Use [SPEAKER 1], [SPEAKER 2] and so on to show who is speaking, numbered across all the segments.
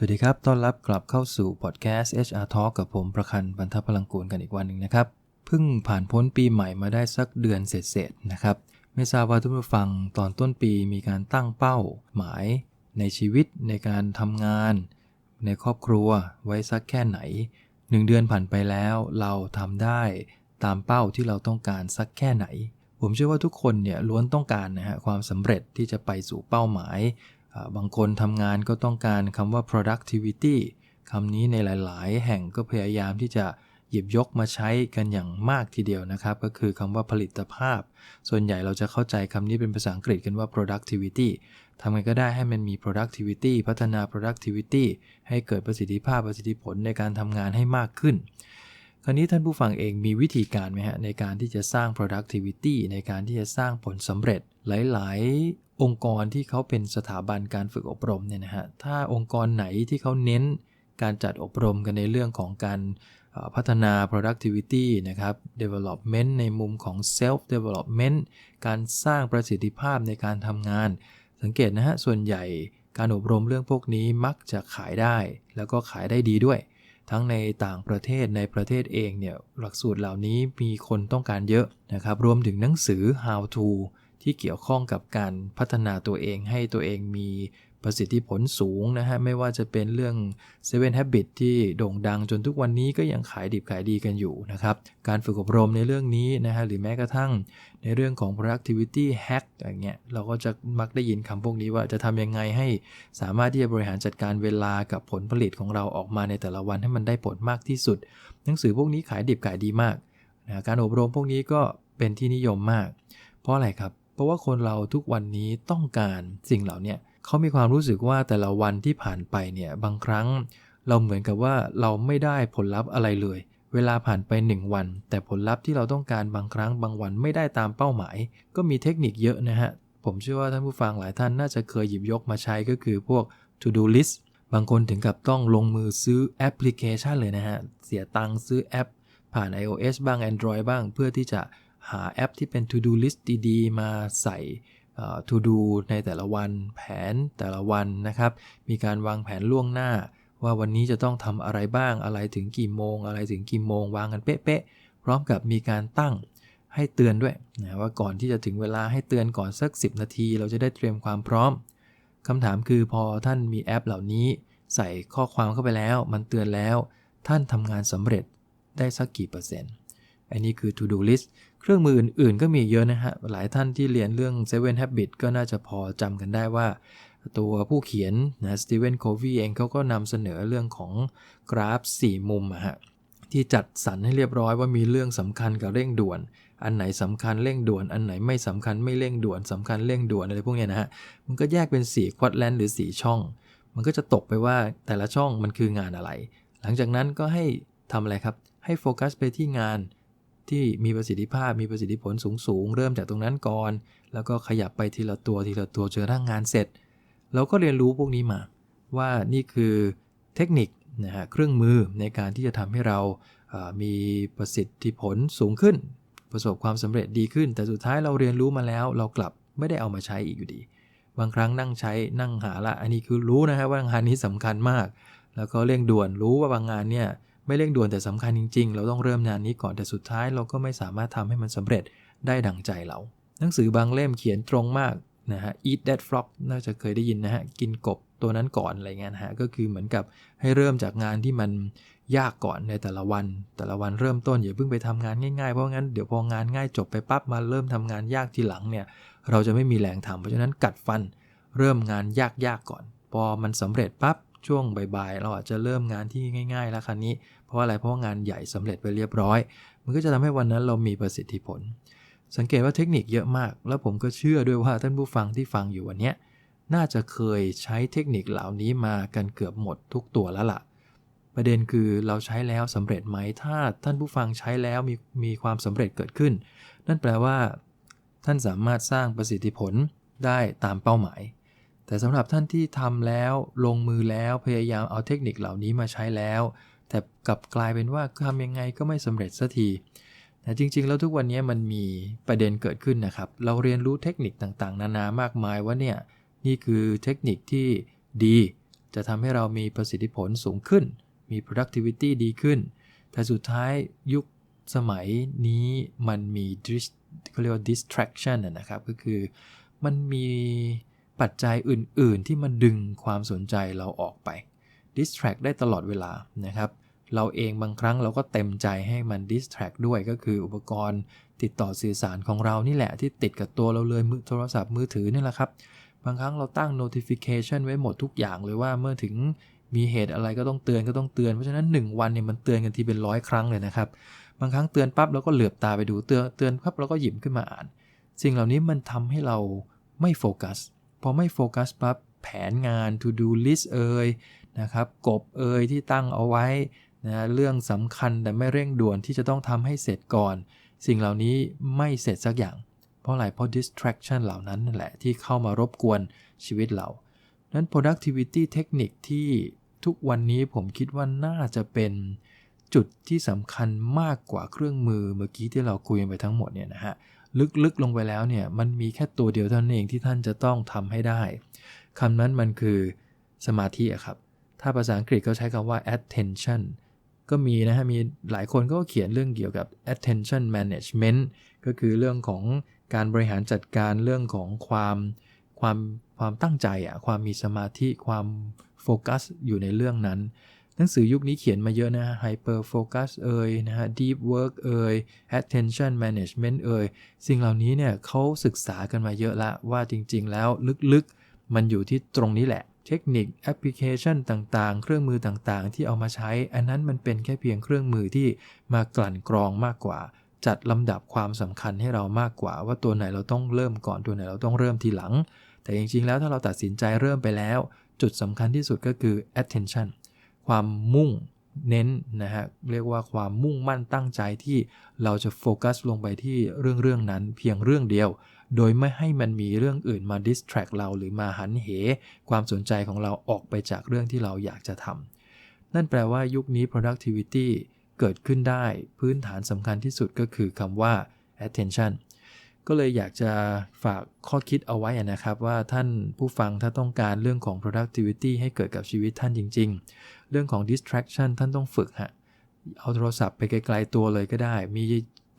[SPEAKER 1] สวัสดีครับ ต้อนรับกลับเข้าสู่พอดแคสต์ HR Talk กับผมประคันบรรทัพพลังกูลกันอีกวันหนึ่งนะครับ เพิ่งผ่านพ้นปีใหม่มาได้สักเดือนเศษๆนะครับ ไม่ทราบว่าทุกผู้ฟังตอนต้นปีมีการตั้งเป้า หมาย ในชีวิตในการทำงาน ในครอบครัวไว้สักแค่ไหนหนึ่งเดือนผ่านไปแล้วเราทำได้ตามเป้าที่เราต้องการสักแค่ไหน ผมเชื่อว่าทุกคนเนี่ยล้วนต้องการนะฮะความสำเร็จที่จะไปสู่เป้าหมาย บางคนทำงานก็ต้องการคำว่า productivity คำนี้ในหลาย ๆ แห่งก็พยายามที่จะหยิบยกมาใช้กันอย่างมากทีเดียวนะครับ ก็คือคำว่าผลิตภาพ ส่วนใหญ่เราจะเข้าใจคำนี้เป็นภาษาอังกฤษกันว่า productivity ทำไงก็ได้ให้มันมี productivity พัฒนา productivity ให้เกิดประสิทธิภาพประสิทธิผลในการทำงานให้มากขึ้น คราวนี้ท่านผู้ฟังเองมีวิธีการไหมฮะในการที่จะสร้าง productivity ในการที่จะสร้างผลสำเร็จหลาย องค์กรที่เขาเป็นสถาบันการฝึกอบรมเนี่ยนะฮะถ้าองค์กรไหนที่เขาเน้นการจัดอบรมกันในเรื่องของการพัฒนา productivity นะครับ development ในมุมของ self development การสร้างประสิทธิภาพในการทำงาน สังเกตนะฮะ ส่วนใหญ่การอบรมเรื่องพวกนี้มักจะขายได้ แล้วก็ขายได้ดีด้วย ทั้งในต่างประเทศในประเทศเองเนี่ย หลักสูตรเหล่านี้มีคนต้องการเยอะนะครับ รวมถึงหนังสือ how to ที่เกี่ยวข้องกับการพัฒนาตัวเองให้ตัวเองมีประสิทธิผลสูงนะฮะ ไม่ว่าจะเป็นเรื่อง Seven Habits ที่โด่งดังจนทุกวันนี้ก็ยังขายดิบขายดีกันอยู่นะครับ การฝึกอบรมในเรื่องนี้นะฮะ หรือแม้กระทั่งในเรื่องของ productivity hack อย่างเงี้ยเราก็จะมักได้ยินคำพวกนี้ว่าจะทำยังไงให้สามารถที่จะบริหารจัดการเวลากับผลผลิตของเราออกมาในแต่ละวันให้มันได้ผลมากที่สุด หนังสือพวกนี้ขายดิบขายดีมากนะการอบรมพวกนี้ก็เป็นที่นิยมมาก เพราะอะไรครับ เพราะว่าคนเราทุกวันนี้ต้องการสิ่งเหล่านี้เขามีความรู้สึกว่าแต่ละวันที่ผ่านไปเนี่ยบางครั้ง เราเหมือนกับว่าเราไม่ได้ผลลัพธ์อะไรเลย เวลาผ่านไป 1 วัน แต่ผลลัพธ์ที่เราต้องการบางครั้งบางวันไม่ได้ตามเป้าหมาย ก็มีเทคนิคเยอะนะฮะผมเชื่อว่าท่านผู้ฟังหลายท่านน่าจะเคยหยิบยกมาใช้ก็คือพวก to do list บางคนถึงกับต้องลงมือซื้อแอปพลิเคชันเลยนะฮะ เสียตังค์ซื้อแอป ผ่าน iOS บ้าง Android บ้าง เพื่อที่จะ หาแอปที่เป็น to do list ดีๆ มาใส่ to do ในแต่ละวันแผนแต่ละวันนะครับ มีการวางแผนล่วงหน้า ว่าวันนี้จะต้องทำอะไรบ้างอะไรถึงกี่โมง อะไรถึงกี่โมงวางกันเป๊ะๆพร้อมกับมีการตั้งให้เตือนด้วยนะว่าก่อนที่จะถึงเวลาให้เตือนก่อนสัก 10 นาที เราจะได้เตรียมความพร้อมคำถามคือพอท่านมีแอปเหล่านี้ ใส่ข้อความเข้าไปแล้ว มันเตือนแล้ว ท่านทำงานสำเร็จได้สักกี่เปอร์เซ็นต์อันนี้คือ to do list เครื่องมืออื่นๆ ก็มีเยอะนะฮะ หลายท่านที่เรียนเรื่อง Seven Habits ก็น่าจะพอจำกันได้ว่า ตัวผู้เขียนนะสตีเวนโควีเองเขาก็นำเสนอเรื่องของกราฟ 4 มุมอะฮะที่จัดสรรให้เรียบร้อยว่ามีเรื่องสำคัญกับเร่งด่วน อันไหนสำคัญเร่งด่วน อันไหนไม่สำคัญไม่เร่งด่วนสำคัญเร่งด่วนอะไรพวกนี้นะฮะ มันก็แยกเป็น4ควอดแลนหรือ 4 ช่อง มันก็จะตกไปว่าแต่ละช่องมันคืองานอะไร หลังจากนั้นก็ให้ทำอะไรครับ ให้โฟกัสไปที่งาน ที่มีประสิทธิภาพมีประสิทธิผลสูงสูงเริ่มจากตรงนั้นก่อน แล้วก็ขยับไปทีละตัวทีละตัวจนร่งงานเสร็จ เราก็เรียนรู้พวกนี้มา ว่านี่คือเทคนิคนะฮะเครื่องมือในการที่จะทำให้เรามีประสิทธิผลสูงขึ้น ประสบความสำเร็จดีขึ้น แต่สุดท้ายเราเรียนรู้มาแล้ว เรากลับไม่ได้เอามาใช้อีกอยู่ดี บางครั้งนั่งใช้นั่งหาละ อันนี้คือรู้นะฮะว่างานนี้สำคัญมาก แล้วก็เร่งด่วนรู้ว่าบางงานเนี่ย ไม่เร่งด่วนแต่สำคัญจริง ๆ เราต้องเริ่มงานนี้ก่อนแต่สุดท้ายเราก็ไม่สามารถทำให้มันสำเร็จได้ดังใจเรา หนังสือบางเล่มเขียนตรงมากนะฮะ eat that frog น่าจะเคยได้ยินนะฮะ กินกบตัวนั้นก่อนอะไรเงี้ยนะฮะ ก็คือเหมือนกับให้เริ่มจากงานที่มันยากก่อนในแต่ละวัน แต่ละวันเริ่มต้นอย่าเพิ่งไปทำงานง่ายๆ เพราะงั้นเดี๋ยวพองานง่ายจบไปปั๊บมาเริ่มทำงานยากทีหลังเนี่ย เราจะไม่มีแรงทำเพราะฉะนั้นกัดฟันเริ่มงานยากๆก่อน พอมันสำเร็จปั๊บช่วงบ่ายๆ เราอาจจะเริ่มงานที่ง่ายๆ แล้วคันนี้ เพราะอะไรเพราะงานใหญ่สำเร็จไปเรียบร้อย มันก็จะทำให้วันนั้นเรามีประสิทธิผล สังเกตว่าเทคนิคเยอะมาก แล้วผมก็เชื่อด้วยว่าท่านผู้ฟังที่ฟังอยู่วันนี้น่าจะเคยใช้เทคนิคเหล่านี้มากันเกือบหมดทุกตัวแล้วละ่ะ ประเด็นคือเราใช้แล้วสำเร็จไหมถ้าท่านผู้ฟังใช้แล้วมีมีความสำเร็จเกิดขึ้น นั่นแปลว่า ท่านสามารถสร้างประสิทธิผลได้ตามเป้าหมาย แต่สำหรับท่านที่ทำแล้วลงมือแล้วพยายามเอาเทคนิคเหล่านี้มาใช้แล้ว แต่กลับกลายเป็นว่าทำยังไงก็ไม่สำเร็จสักทีแต่จริงๆ แล้วทุกวันนี้มันมีประเด็นเกิดขึ้นนะครับ เราเรียนรู้เทคนิคต่างๆ นานามากมายว่าเนี่ยนี่คือเทคนิคที่ดี จะทำให้เรามีประสิทธิผลสูงขึ้น มี productivity ดีขึ้น แต่สุดท้ายยุคสมัยนี้มันมีเขาเรียกว่า distraction นะครับ ก็คือมันมีปัจจัยอื่นๆ ที่มันดึงความสนใจเราออกไป distract ได้ตลอดเวลานะครับเราเองบางครั้งเราก็เต็มใจให้มัน distract ด้วยก็คืออุปกรณ์ติดต่อสื่อสารของเรานี่แหละที่ติดกับตัวเราเลยมือโทรศัพท์มือถือนี่แหละครับ บางครั้งเราตั้ง notification ไว้หมดทุกอย่างเลยว่าเมื่อถึงมีเหตุอะไรก็ต้องเตือนก็ต้องเตือน เพราะฉะนั้น 1 วันเนี่ยมันเตือนกันทีเป็นร้อยครั้งเลยนะครับ บางครั้งเตือนปั๊บเราก็เหลือบตาไปดูเตือนเตือนปั๊บเราก็หยิบขึ้นมาอ่าน สิ่งเหล่านี้มันทำให้เราไม่โฟกัสพอไม่โฟกัสปั๊บแผนงาน to do list เอ่ย นะครับกบเอยที่ตั้งเอาไว้นะเรื่องสำคัญแต่ไม่เร่งด่วนที่จะต้องทำให้เสร็จก่อน สิ่งเหล่านี้ไม่เสร็จสักอย่าง เพราะอะไรเพราะ distraction เหล่านั้นนั่นแหละที่เข้ามารบกวนชีวิตเรานั้น productivity เทคนิคที่ทุกวันนี้ผมคิดว่าน่าจะเป็นจุดที่สำคัญมากกว่าเครื่องมือเมื่อกี้ที่เราคุยไปทั้งหมดเนี่ยนะฮะลึกๆลงไปแล้วเนี่ยมันมีแค่ตัวเดียวเท่านั้นเองที่ท่านจะต้องทำให้ได้คำนั้นมันคือสมาธิครับ ถ้าภาษาอังกฤษเขาใช้คำว่า attention ก็มีนะฮะ มีหลายคนก็เขียนเรื่องเกี่ยวกับ attention management ก็คือเรื่องของการบริหารจัดการเรื่องของความความความตั้งใจอะความมีสมาธิความโฟกัสอยู่ในเรื่องนั้น หนังสือยุคนี้เขียนมาเยอะนะ hyper focus เอ่ยนะฮะ deep work เอ่ย attention management เอ่ยสิ่งเหล่านี้เนี่ยเขาศึกษากันมาเยอะละว่าจริงๆแล้วลึกๆ มันอยู่ที่ตรงนี้แหละ เทคนิคแอปพลิเคชันต่างๆ เครื่องมือต่างๆ ที่เอามาใช้ อันนั้นมันเป็นแค่เพียงเครื่องมือที่มากลั่นกรองมากกว่า จัดลำดับความสำคัญให้เรามากกว่า ว่าตัวไหนเราต้องเริ่มก่อนตัวไหนเราต้องเริ่มทีหลัง แต่จริงๆ แล้วถ้าเราตัดสินใจเริ่มไปแล้ว จุดสำคัญที่สุดก็คือ attention ความมุ่งเน้นนะฮะเรียกว่าความมุ่งมั่นตั้งใจที่เราจะโฟกัสลงไปที่เรื่องเรื่องนั้นเพียงเรื่องเดียว โดยไม่ให้มันมีเรื่องอื่นมา distract เราหรือมาหันเห ความสนใจของเราออกไปจากเรื่องที่เราอยากจะทำนั่นแปลว่ายุคนี้ productivity เกิดขึ้นได้พื้นฐานสำคัญที่สุดก็คือคำว่า attention ก็เลยอยากจะฝากข้อคิดเอาไว้นะครับ ว่าท่านผู้ฟังถ้าต้องการเรื่องของ productivity ให้เกิดกับชีวิตท่านจริง ๆ เรื่องของ distraction ท่านต้องฝึกฮะเอาโทรศัพท์ไปไกลๆตัวเลยก็ได้ มี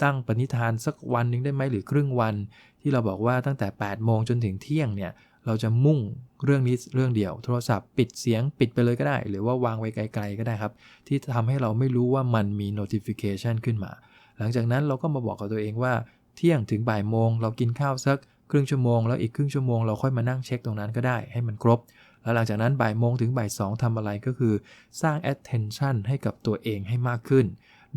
[SPEAKER 1] ตั้งปณิธานสักวันหนึ่งได้ไหมหรือครึ่งวัน ที่เราบอกว่าตั้งแต่ 8 โมงจนถึงเที่ยงเนี่ยเราจะมุ่งเรื่องนี้เรื่องเดียว โทรศัพท์ปิดเสียงปิดไปเลยก็ได้ หรือว่าวางไว้ไกลๆก็ได้ครับ ที่ทำให้เราไม่รู้ว่ามันมี notification ขึ้นมา หลังจากนั้นเราก็มาบอกกับตัวเองว่า เที่ยงถึงบ่ายโมง เรากินข้าวสักครึ่งชั่วโมง แล้วอีกครึ่งชั่วโมงเราค่อยมานั่งเช็คตรงนั้นก็ได้ให้มันครบ แล้วหลังจากนั้นบ่ายโมงถึงบ่ายสองทำอะไรก็คือ สร้าง attention ให้กับตัวเองให้มากขึ้น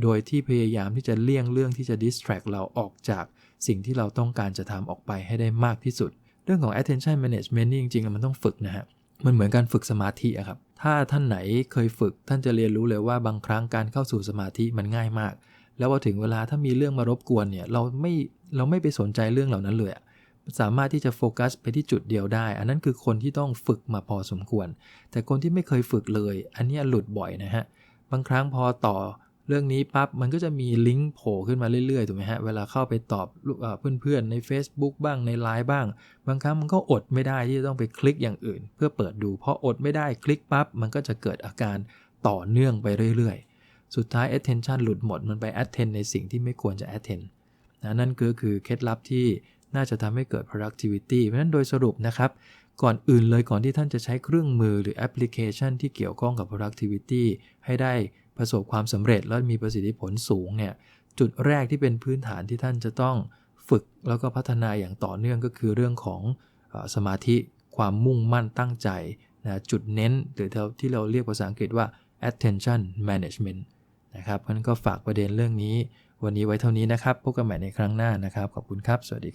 [SPEAKER 1] โดยที่พยายามที่จะเลี่ยงเรื่องที่จะ distract เราออกจากสิ่งที่เราต้องการจะทำออกไปให้ได้มากที่สุด เรื่องของ attention management นี่จริงๆ มันต้องฝึกนะฮะ มันเหมือนการฝึกสมาธิอะครับ ถ้าท่านไหนเคยฝึกท่านจะเรียนรู้เลยว่าบางครั้งการเข้าสู่สมาธิมันง่ายมาก แล้วพอถึงเวลาถ้ามีเรื่องมารบกวนเนี่ยเราไม่เราไม่ไปสนใจเรื่องเหล่านั้นเลยสามารถที่จะโฟกัสไปที่จุดเดียวได้ อันนั้นคือคนที่ต้องฝึกมาพอสมควร แต่คนที่ไม่เคยฝึกเลย อันนี้หลุดบ่อยนะฮะ บางครั้งพอต่อ รื่องนี้ปั๊บมันก็จะมีลิงก์โผล่ขึ้นมาเรื่อยๆถูกไหมฮะเวลาเข้าไปตอบเพื่อนๆใน Facebook บ้างในไลน์บ้าง บางครั้งมันก็อดไม่ได้ที่จะต้องไปคลิกอย่างอื่น เพื่อเปิดดูเพราะอดไม่ได้คลิกปั๊บมันก็จะเกิดอาการต่อเนื่องไปเรื่อยๆ สุดท้าย attention หลุดหมดมันไป attend ในสิ่งที่ไม่ควรจะ attend นะนั่นก็คือเคล็ดลับที่น่าจะทำให้เกิด productivity เพราะนั้นโดยสรุปนะครับ ก่อนอื่นเลยก่อนที่ท่านจะใช้เครื่องมือหรือแอปพลิเคชันที่เกี่ยวข้องกับ productivity ให้ได้ประสบความสำเร็จและมีประสิทธิผลสูงเนี่ยจุดแรกที่เป็นพื้นฐานที่ท่านจะต้องฝึกแล้วก็พัฒนาอย่างต่อเนื่องก็คือเรื่องของสมาธิความมุ่งมั่นตั้งใจนะจุดเน้นหรือที่เราเรียกภาษาอังกฤษว่า attention management นะครับเพราะนั้นก็ฝากประเด็นเรื่องนี้ วันนี้ไว้เท่านี้นะครับ พบกันใหม่ในครั้งหน้านะครับ ขอบคุณครับ สวัสดี